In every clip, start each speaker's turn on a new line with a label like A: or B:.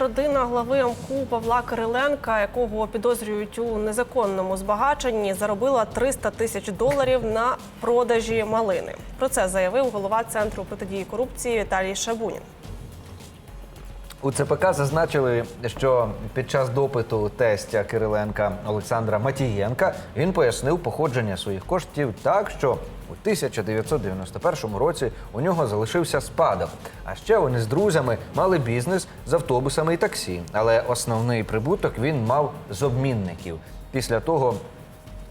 A: родина глави МКУ Павла Кириленка, якого підозрюють у незаконному збагаченні, заробила 300 тисяч доларів на продажі малини. Про це заявив голова центру протидії корупції Віталій Шабунін.
B: У ЦПК зазначили, що під час допиту тестя Кириленка Олександра Матієнка він пояснив походження своїх коштів так, що у 1991 році у нього залишився спадок. А ще вони з друзями мали бізнес з автобусами і таксі. Але основний прибуток він мав з обмінників. Після того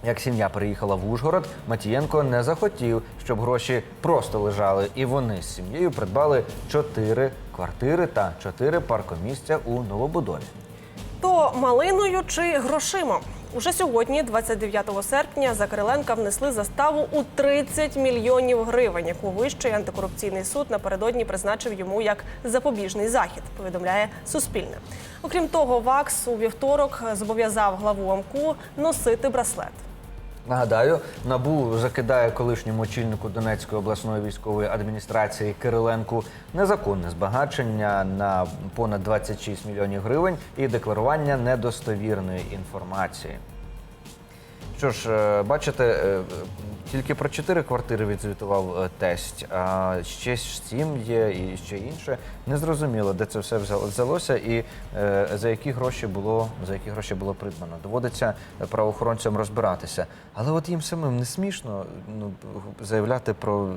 B: як сім'я переїхала в Ужгород, Матієнко не захотів, щоб гроші просто лежали, і вони з сім'єю придбали чотири квартири та чотири паркомісця у новобудові.
A: То малиною чи грошима? Уже сьогодні, 29 серпня, за Кириленка внесли заставу у 30 мільйонів гривень, яку вищий антикорупційний суд напередодні призначив йому як запобіжний захід. Повідомляє Суспільне. Окрім того, ВАКС у вівторок зобов'язав главу АМКУ носити браслет.
B: Нагадаю, набу закидає колишньому очільнику Донецької обласної військової адміністрації Кириленку незаконне збагачення на понад 26 мільйонів гривень і декларування недостовірної інформації. Що ж, е, бачите, е, тільки про чотири квартири відзвітував е, тесть, а ще сім є і ще інше. Незрозуміло, де це все взяло- взялося і е, за які гроші було за які гроші було придбано. Доводиться правоохоронцям розбиратися. Але от їм самим не смішно ну, заявляти про е,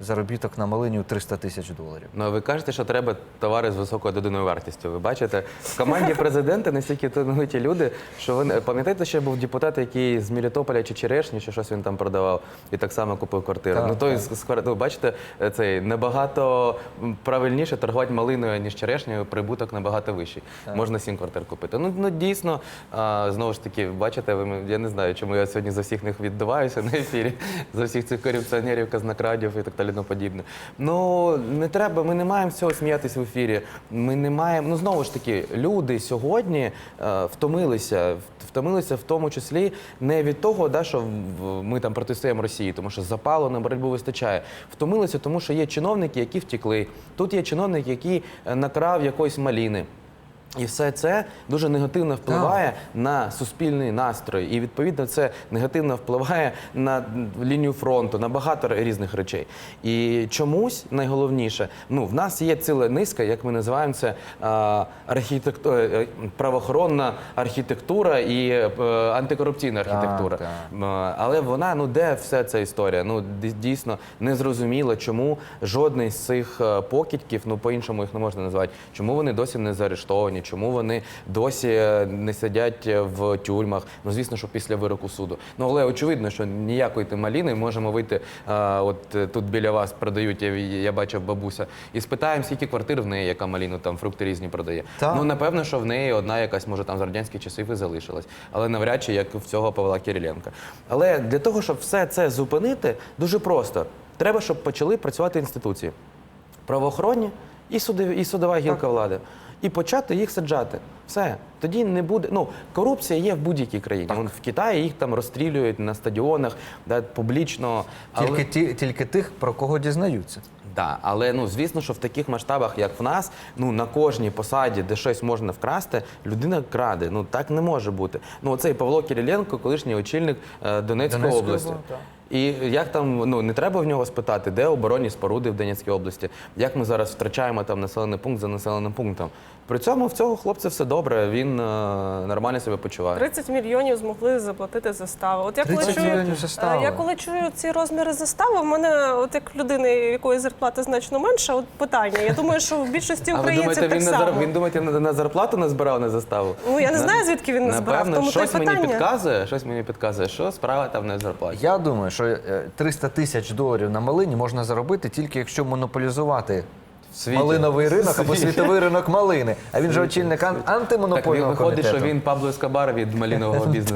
B: заробіток на малині у 300 тисяч доларів.
C: Ну, а ви кажете, що треба товари з високою доданою вартістю. Ви бачите, в команді президента настільки талановиті люди, що вони пам'ятаєте, що був депутат, який з Мелітополя чи Черешні, чи щось він там продавав, і так само купив квартиру.
B: Так,
C: ну той
B: так.
C: ну, бачите, е, цей набагато правильніше торгувати малиною, ніж черешнею, прибуток набагато вищий. Можна сім квартир купити. Ну, ну дійсно, а, знову ж таки, бачите, ви я не знаю, чому я сьогодні за всіх них віддуваюся на ефірі, за всіх цих корупціонерів, казнокрадів і так далі подібне. Ну не треба, ми не маємо з цього сміятися в ефірі. Ми не маємо. Ну знову ж таки, люди сьогодні е, втомилися, втомилися в тому числі не від того, да, що ми там протистоїмо Росії, тому що запалу на боротьбу вистачає. Втомилися, тому що є чиновники, які втекли. Тут є чиновник, який е, накрав якоїсь маліни. І все це дуже негативно впливає на суспільний настрой, і відповідно це негативно впливає на лінію фронту, на багато різних речей. І чомусь найголовніше, ну в нас є ціла низка, як ми називаємо це архітекту- е, правоохоронна архітектура і е, антикорупційна архітектура.
B: так.
C: М, Але вона, ну де вся ця історія? Ну дійсно не зрозуміло, чому жодний з цих е, покидьків, ну по-іншому їх не можна назвати, чому вони досі не заарештовані, чому вони досі е, не сидять е, в тюрмах. Ну звісно, що після вироку суду. Ну але очевидно, що ніякої ти маліни можемо вийти. е, От тут біля вас продають, я, я бачив бабуся, і спитаємо, скільки квартир в неї, яка маліну там фрукти різні продає.
B: Так.
C: Ну напевно, що в неї одна якась може там з радянських часів і залишилась, але навряд чи як в цього Павла Кириленка. Але для того, щоб все це зупинити, дуже просто. Треба, щоб почали працювати інституції правоохоронні і, суди, і судова гілка влади. І почати їх саджати. Все. Тоді не буде. Ну, корупція є в будь-якій країні. Вон в Китаї їх там розстрілюють на стадіонах, да, публічно. Але...
B: Тільки ті, тільки тих, про кого дізнаються.
C: Да, але ну звісно, що в таких масштабах, як в нас, ну на кожній посаді, де щось можна вкрасти, людина краде. Ну так не може бути. Ну оцей Павло Кириленко, колишній очільник е, Донецької
B: Донецької
C: області.
B: так.
C: І як там ну не треба в нього спитати, де оборонні споруди в Донецькій області, як ми зараз втрачаємо там населений пункт за населеним пунктом. При цьому в цього хлопця все добре, він е, нормально себе почуває.
A: 30 мільйонів змогли заплатити застави. От я коли
B: 30
A: чую,
B: мільйонів застави.
A: е, я коли чую ці розміри застави, в мене, от як людини, якої зарплата значно менша, от питання. Я думаю, що в більшості
C: А ви
A: українців
C: думаєте,
A: так
C: він на,
A: само.
C: зар... він думаєте, на, на зарплату не збирав на заставу?
A: Ну я не
C: На-
A: знаю, звідки він назбирав.
C: Напевно,
A: Тому й
C: щось мені
A: питання.
C: підказує, щось мені підказує, що справа там не в зарплаті.
B: Я думаю, що е, 300 тисяч доларів на малині можна заробити тільки якщо монополізувати
C: світі.
B: малиновий ринок або світовий ринок малини. А він же очільник
C: Так
B: антимонопольного
C: виходить,
B: комітету.
C: що він Пабло Ескобар від малинового бізнесу.